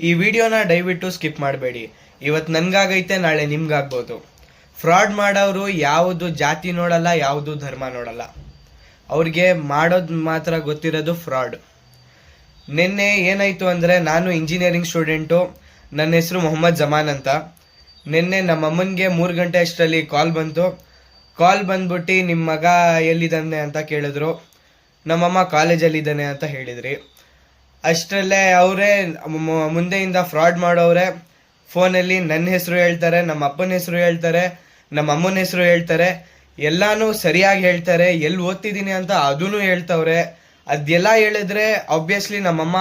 ಈ ವಿಡಿಯೋನ ದಯವಿಟ್ಟು ಸ್ಕಿಪ್ ಮಾಡಬೇಡಿ. ಇವತ್ತು ನನಗಾಗೈತೆ, ನಾಳೆ ನಿಮ್ಗಾಗ್ಬೋದು. ಫ್ರಾಡ್ ಮಾಡೋರು ಯಾವುದು ಜಾತಿ ನೋಡಲ್ಲ, ಯಾವುದು ಧರ್ಮ ನೋಡಲ್ಲ. ಅವ್ರಿಗೆ ಮಾಡೋದು ಮಾತ್ರ ಗೊತ್ತಿರೋದು ಫ್ರಾಡ್. ನಿನ್ನೆ ಏನಾಯಿತು ಅಂದರೆ, ನಾನು ಇಂಜಿನಿಯರಿಂಗ್ ಸ್ಟೂಡೆಂಟು, ನನ್ನ ಹೆಸರು ಮೊಹಮ್ಮದ್ ಜಮಾನ್ ಅಂತ. ನಿನ್ನೆ ನಮ್ಮ ಅಮ್ಮನಿಗೆ ಮೂರು ಗಂಟೆ ಅಷ್ಟರಲ್ಲಿ ಕಾಲ್ ಬಂತು. ಕಾಲ್ ಬಂದ್ಬಿಟ್ಟು ನಿಮ್ಮ ಮಗ ಎಲ್ಲಿದ್ದಾನೆ ಅಂತ ಕೇಳಿದ್ರು. ನಮ್ಮಮ್ಮ ಕಾಲೇಜಲ್ಲಿದ್ದಾನೆ ಅಂತ ಹೇಳಿದ್ರಿ. ಅಷ್ಟರಲ್ಲೇ ಅವರೇ ಮುಂದೆಯಿಂದ ಫ್ರಾಡ್ ಮಾಡೋರೆ ಫೋನಲ್ಲಿ ನನ್ನ ಹೆಸರು ಹೇಳ್ತಾರೆ, ನಮ್ಮ ಅಪ್ಪನ ಹೆಸರು ಹೇಳ್ತಾರೆ, ನಮ್ಮ ಅಮ್ಮನ ಹೆಸರು ಹೇಳ್ತಾರೆ. ಎಲ್ಲಾನು ಸರಿಯಾಗಿ ಹೇಳ್ತಾರೆ. ಎಲ್ಲಿ ಓದ್ತಿದ್ದೀನಿ ಅಂತ ಅದೂ ಹೇಳ್ತವ್ರೆ. ಅದೆಲ್ಲ ಹೇಳಿದ್ರೆ ಆಬ್ವಿಯಸ್ಲಿ ನಮ್ಮಮ್ಮ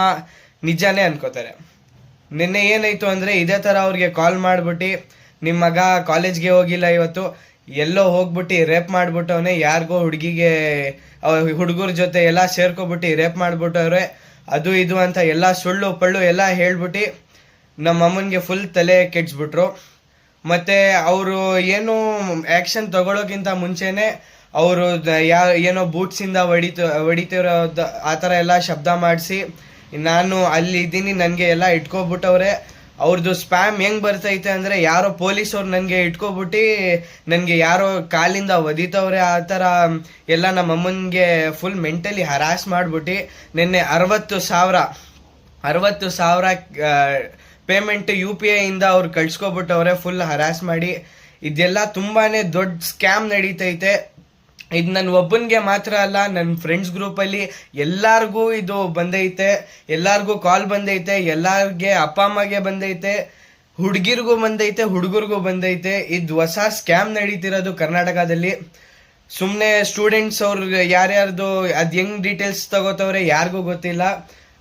ನಿಜಾನೇ ಅನ್ಕೋತಾರೆ. ನಿನ್ನೆ ಏನಾಯ್ತು ಅಂದರೆ ಇದೇ ಥರ ಅವ್ರಿಗೆ ಕಾಲ್ ಮಾಡ್ಬಿಟ್ಟು ನಿಮ್ಮ ಮಗ ಕಾಲೇಜ್ಗೆ ಹೋಗಿಲ್ಲ ಇವತ್ತು, ಎಲ್ಲೋ ಹೋಗ್ಬಿಟ್ಟು ರೇಪ್ ಮಾಡಿಬಿಟ್ಟವನೇ, ಯಾರಿಗೋ ಹುಡುಗಿಗೆ ಹುಡುಗರ ಜೊತೆ ಎಲ್ಲ ಸೇರ್ಕೊಬಿಟ್ಟು ರೇಪ್ ಮಾಡ್ಬಿಟ್ಟವ್ರೆ. ಅದು ಇದು ಅಂತ ಎಲ್ಲ ಸುಳ್ಳು ಪಳ್ಳು ಎಲ್ಲ ಹೇಳ್ಬಿಟ್ಟು ನಮ್ಮ ಅಮ್ಮನಿಗೆ ಫುಲ್ ತಲೆ ಕೆಡ್ಸ್ಬಿಟ್ರು. ಮತ್ತು ಅವರು ಏನು ಆ್ಯಕ್ಷನ್ ತಗೊಳ್ಳೋಕ್ಕಿಂತ ಮುಂಚೆನೇ ಅವರು ಯಾ ಏನೋ ಬೂಟ್ಸಿಂದ ಹೊಡಿತ, ಹೊಡಿತಿರೋ ಆ ಥರ ಎಲ್ಲ ಶಬ್ದ ಮಾಡಿಸಿ, ನಾನು ಅಲ್ಲಿ ಇದ್ದೀನಿ, ನನಗೆ ಎಲ್ಲ ಇಟ್ಕೊಬಿಟ್ಟವ್ರೆ. ಅವ್ರದ್ದು ಸ್ಪ್ಯಾಮ್ ಹೆಂಗ್ ಬರ್ತೈತೆ ಅಂದ್ರೆ ಯಾರೋ ಪೊಲೀಸವ್ರು ನನಗೆ ಇಟ್ಕೊಬಿಟ್ಟು ನನಗೆ ಯಾರೋ ಕಾಲಿಂದ ಒದಿತವ್ರೆ ಆ ಥರ ಎಲ್ಲ ನಮ್ಮ ಅಮ್ಮನಿಗೆ ಫುಲ್ ಮೆಂಟಲಿ ಹರಾಸ್ ಮಾಡ್ಬಿಟ್ಟು ನಿನ್ನೆ ಅರವತ್ತು ಸಾವಿರ ಅರವತ್ತು ಸಾವಿರ ಪೇಮೆಂಟ್ ಯು ಪಿ ಐಯಿಂದ ಅವ್ರು ಕಳ್ಸ್ಕೊಬಿಟ್ಟವ್ರೆ ಫುಲ್ ಹರಾಸ್ ಮಾಡಿ. ಇದೆಲ್ಲ ತುಂಬಾನೇ ದೊಡ್ಡ ಸ್ಕ್ಯಾಮ್ ನಡೀತೈತೆ. ಇದು ನನ್ನ ಒಬ್ಬನಿಗೆ ಮಾತ್ರ ಅಲ್ಲ ನನ್ನ ಫ್ರೆಂಡ್ಸ್ ಗ್ರೂಪಲ್ಲಿ ಎಲ್ಲರಿಗೂ ಇದು ಬಂದೈತೆ, ಎಲ್ಲಾರ್ಗೂ ಕಾಲ್ ಬಂದೈತೆ, ಎಲ್ಲಾರ್ಗೆ ಅಪ್ಪ, ಅಮ್ಮಗೆ ಬಂದೈತೆ, ಹುಡುಗಿರಿಗೂ ಬಂದೈತೆ, ಹುಡುಗರಿಗೂ ಬಂದೈತೆ. ಇದು ಹೊಸ ಸ್ಕ್ಯಾಮ್ ನಡೀತಿರೋದು ಕರ್ನಾಟಕದಲ್ಲಿ. ಸುಮ್ಮನೆ ಸ್ಟೂಡೆಂಟ್ಸ್ ಅವ್ರಿಗೆ ಯಾರ್ಯಾರ್ದು, ಅದು ಹೆಂಗೆ ಡೀಟೇಲ್ಸ್ ತಗೋತವ್ರೆ ಯಾರಿಗೂ ಗೊತ್ತಿಲ್ಲ.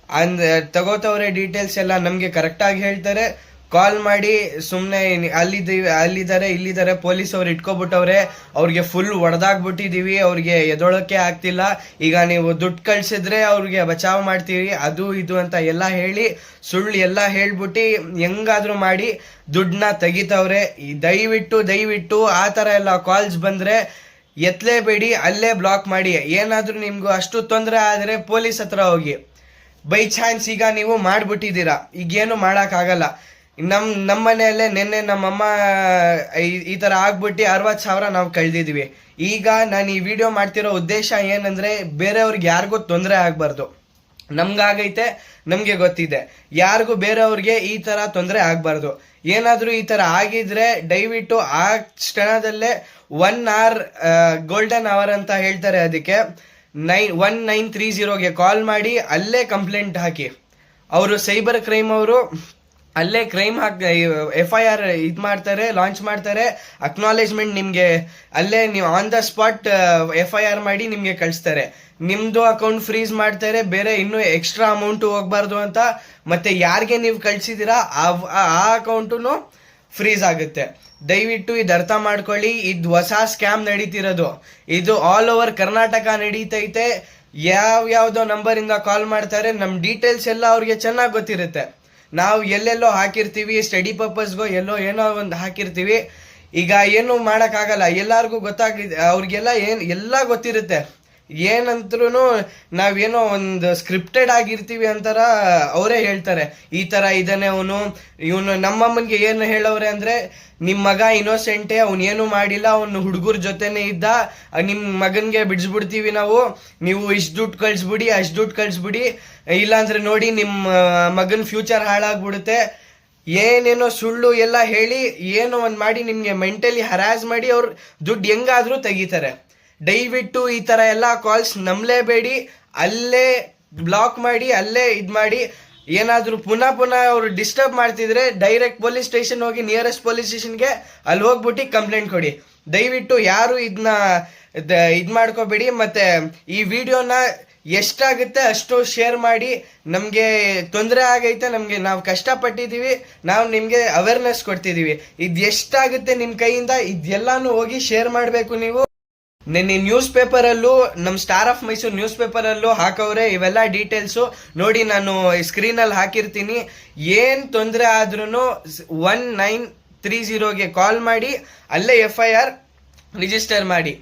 ಅಂದ್, ತಗೋತವ್ರೆ ಡೀಟೇಲ್ಸ್ ಎಲ್ಲ ನಮಗೆ ಕರೆಕ್ಟಾಗಿ ಹೇಳ್ತಾರೆ. ಕಾಲ್ ಮಾಡಿ ಸುಮ್ಮನೆ ಅಲ್ಲಿದ್ದೀವಿ ಅಲ್ಲಿದ್ದಾರೆ, ಇಲ್ಲಿದ್ದಾರೆ ಪೊಲೀಸ್ ಅವ್ರು ಇಟ್ಕೊಬಿಟ್ಟವ್ರೆ, ಅವ್ರಿಗೆ ಫುಲ್ ಒಡೆದಾಗ್ಬಿಟ್ಟಿದ್ದೀವಿ ಅವ್ರಿಗೆ ಎದೊಳಕ್ಕೆ ಆಗ್ತಿಲ್ಲ. ಈಗ ನೀವು ದುಡ್ಡು ಕಳ್ಸಿದ್ರೆ ಅವ್ರಿಗೆ ಬಚಾವ್ ಮಾಡ್ತೀವಿ ಅದು ಇದು ಅಂತ ಎಲ್ಲ ಹೇಳಿ, ಸುಳ್ಳು ಎಲ್ಲ ಹೇಳ್ಬಿಟ್ಟು ಹೆಂಗಾದರೂ ಮಾಡಿ ದುಡ್ಡನ್ನ ತೆಗಿತವ್ರೆ. ದಯವಿಟ್ಟು ದಯವಿಟ್ಟು ಆ ಥರ ಎಲ್ಲ ಕಾಲ್ಸ್ ಬಂದರೆ ಎತ್ತಲೇಬೇಡಿ ಅಲ್ಲೇ ಬ್ಲಾಕ್ ಮಾಡಿ. ಏನಾದರೂ ನಿಮಗೂ ಅಷ್ಟು ತೊಂದರೆ ಆದರೆ ಪೊಲೀಸ್ ಹತ್ರ ಹೋಗಿ. ಬೈ ಚಾನ್ಸ್ ಈಗ ನೀವು ಮಾಡ್ಬಿಟ್ಟಿದ್ದೀರಾ. ಈಗೇನು ಮಾಡೋಕ್ಕಾಗಲ್ಲ. ನಮ್ಮ ನಮ್ಮ ಮನೆಯಲ್ಲೇ ನಿನ್ನೆ ನಮ್ಮಮ್ಮ ಈ- ಥರ ಆಗ್ಬಿಟ್ಟು ಅರವತ್ತು ಸಾವಿರ ನಾವು ಕಳೆದಿದ್ವಿ. ಈಗ ನಾನು ಈ ವಿಡಿಯೋ ಮಾಡ್ತಿರೋ ಉದ್ದೇಶ ಏನಂದ್ರೆ ಬೇರೆಯವ್ರಿಗೆ ಯಾರಿಗೂ ತೊಂದರೆ ಆಗಬಾರ್ದು. ನಮ್ಗಾಗೈತೆ, ನಮಗೆ ಗೊತ್ತಿದೆ. ಯಾರಿಗೂ ಬೇರೆಯವ್ರಿಗೆ ಈ ಥರ ತೊಂದರೆ ಆಗಬಾರ್ದು. ಏನಾದರೂ ಈ ಥರ ಆಗಿದ್ರೆ ದಯವಿಟ್ಟು ಆ ಕ್ಷಣದಲ್ಲೇ ಒನ್ ಅವರ್ ಗೋಲ್ಡನ್ ಅವರ್ ಅಂತ ಹೇಳ್ತಾರೆ ಅದಕ್ಕೆ. ನೈನ್ ಒನ್ ನೈನ್ ತ್ರೀ ಜೀರೋಗೆ ಕಾಲ್ ಮಾಡಿ ಅಲ್ಲೇ ಕಂಪ್ಲೇಂಟ್ ಹಾಕಿ. ಅವರು ಸೈಬರ್ ಕ್ರೈಮ್ ಅವರು ಅಲ್ಲೇ ಕ್ರೈಮ್ ಹಾಕ್ ಎಫ್ ಐ ಆರ್ ಇದು ಮಾಡ್ತಾರೆ ಲಾಂಚ್ ಮಾಡ್ತಾರೆ. ಅಕ್ನಾಲೇಜ್ಮೆಂಟ್ ನಿಮಗೆ, ಅಲ್ಲೇ ನೀವು on the spot F I R ಮಾಡಿ ನಿಮಗೆ ಕಳಿಸ್ತಾರೆ. ನಿಮ್ಮದು ಅಕೌಂಟ್ ಫ್ರೀಸ್ ಮಾಡ್ತಾರೆ, ಬೇರೆ ಇನ್ನೂ ಎಕ್ಸ್ಟ್ರಾ ಅಮೌಂಟು ಹೋಗ್ಬಾರ್ದು ಅಂತ. ಮತ್ತೆ ಯಾರಿಗೆ ನೀವು ಕಳಿಸಿದ್ದೀರಾ ಆ ಅಕೌಂಟು ಫ್ರೀಸ್ ಆಗುತ್ತೆ. ದಯವಿಟ್ಟು ಇದು ಅರ್ಥ ಮಾಡ್ಕೊಳ್ಳಿ, ಇದು ಹೊಸ ಸ್ಕ್ಯಾಮ್ ನಡೀತಿರೋದು. ಇದು ಆಲ್ ಓವರ್ ಕರ್ನಾಟಕ ನಡೀತೈತೆ. ಯಾವ ಯಾವ್ದೋ ನಂಬರಿಂದ ಕಾಲ್ ಮಾಡ್ತಾರೆ ನಮ್ಮ ಡೀಟೇಲ್ಸ್ ಎಲ್ಲ ಅವ್ರಿಗೆ ಚೆನ್ನಾಗಿ ಗೊತ್ತಿರುತ್ತೆ. ನಾವು ಎಲ್ಲೆಲ್ಲೋ ಹಾಕಿರ್ತೀವಿ ಸ್ಟಡಿ ಪರ್ಪಸ್ಗೋ ಎಲ್ಲೋ ಏನೋ ಒಂದು ಹಾಕಿರ್ತೀವಿ. ಈಗ ಏನು ಮಾಡೋಕ್ಕಾಗಲ್ಲ. ಎಲ್ಲರಿಗೂ ಗೊತ್ತಾಗಿದೆ ಅವ್ರಿಗೆಲ್ಲ ಏನು, ಎಲ್ಲ ಗೊತ್ತಿರುತ್ತೆ. ಏನಂತ್ರೂ ನಾವೇನೋ ಒಂದು ಸ್ಕ್ರಿಪ್ಟೆಡ್ ಆಗಿರ್ತೀವಿ ಅಂತಾರ ಅವರೇ ಹೇಳ್ತಾರೆ. ಈ ಥರ ಇದ್ದಾನೆ ಅವನು. ಇವನು ನಮ್ಮಮ್ಮನಿಗೆ ಏನು ಹೇಳೋರೆ ಅಂದರೆ ನಿಮ್ಮ ಮಗ ಇನ್ನೋಸೆಂಟೇ ಅವನೇನು ಮಾಡಿಲ್ಲ, ಅವನು ಹುಡುಗರ ಜೊತೆನೇ ಇದ್ದ ನಿಮ್ಮ ಮಗನಿಗೆ ಬಿಡಿಸ್ಬಿಡ್ತೀವಿ ನಾವು. ನೀವು ಇಷ್ಟು ದುಡ್ಡು ಕಳಿಸ್ಬಿಡಿ, ಅಷ್ಟು ದುಡ್ಡು ಕಳಿಸ್ಬಿಡಿ. ಇಲ್ಲಾಂದ್ರೆ ನೋಡಿ ನಿಮ್ಮ ಮಗನ ಫ್ಯೂಚರ್ ಹಾಳಾಗ್ಬಿಡುತ್ತೆ. ಏನೇನೋ ಸುಳ್ಳು ಎಲ್ಲ ಹೇಳಿ, ಏನೋ ಒಂದು ಮಾಡಿ ನಿಮಗೆ ಮೆಂಟಲಿ ಹರಾಸ್ ಮಾಡಿ ಅವ್ರು ದುಡ್ಡು ಹೆಂಗಾದರೂ ತೆಗಿತಾರೆ. ದಯವಿಟ್ಟು ಈ ಥರ ಎಲ್ಲ ಕಾಲ್ಸ್ ನಂಬಲೇಬೇಡಿ, ಅಲ್ಲೇ ಬ್ಲಾಕ್ ಮಾಡಿ, ಅಲ್ಲೇ ಇದು ಮಾಡಿ. ಏನಾದರೂ ಪುನಃ ಪುನಃ ಅವರು ಡಿಸ್ಟರ್ಬ್ ಮಾಡ್ತಿದ್ರೆ ಡೈರೆಕ್ಟ್ ಪೊಲೀಸ್ ಸ್ಟೇಷನ್ ಹೋಗಿ ನಿಯರೆಸ್ಟ್ ಪೊಲೀಸ್ ಸ್ಟೇಷನ್ಗೆ ಅಲ್ಲಿ ಹೋಗ್ಬಿಟ್ಟು ಕಂಪ್ಲೇಂಟ್ ಕೊಡಿ. ದಯವಿಟ್ಟು ಯಾರು ಇದನ್ನ ಇದು ಮಾಡ್ಕೋಬೇಡಿ. ಮತ್ತೆ ಈ ವಿಡಿಯೋನ ಎಷ್ಟಾಗುತ್ತೆ ಅಷ್ಟು ಶೇರ್ ಮಾಡಿ. ನಮಗೆ ತೊಂದರೆ ಆಗೈತೆ, ನಮಗೆ ನಾವು ಕಷ್ಟಪಟ್ಟಿದ್ದೀವಿ ನಾವು ನಿಮಗೆ ಅವೇರ್ನೆಸ್ ಕೊಡ್ತಿದ್ದೀವಿ ಇದು ಎಷ್ಟಾಗುತ್ತೆ ನಿಮ್ಮ ಕೈಯಿಂದ ಇದೆಲ್ಲಾನು ಹೋಗಿ ಶೇರ್ ಮಾಡಬೇಕು ನೀವು. ನಿನ್ನೆ ನ್ಯೂಸ್ ಪೇಪರಲ್ಲೂ ನಮ್ಮ ಸ್ಟಾರ್ ಆಫ್ ಮೈಸೂರು ನ್ಯೂಸ್ ಪೇಪರಲ್ಲೂ ಹಾಕವ್ರೆ, ಇವೆಲ್ಲ ಡೀಟೇಲ್ಸು ನೋಡಿ, ನಾನು ಸ್ಕ್ರೀನಲ್ಲಿ ಹಾಕಿರ್ತೀನಿ. ಏನು ತೊಂದರೆ ಆದ್ರೂ ಒನ್ ನೈನ್ ತ್ರೀ ಜೀರೋಗೆ ಕಾಲ್ ಮಾಡಿ, ಅಲ್ಲೇ ಎಫ್ ಐ ಆರ್ ರಿಜಿಸ್ಟರ್ ಮಾಡಿ.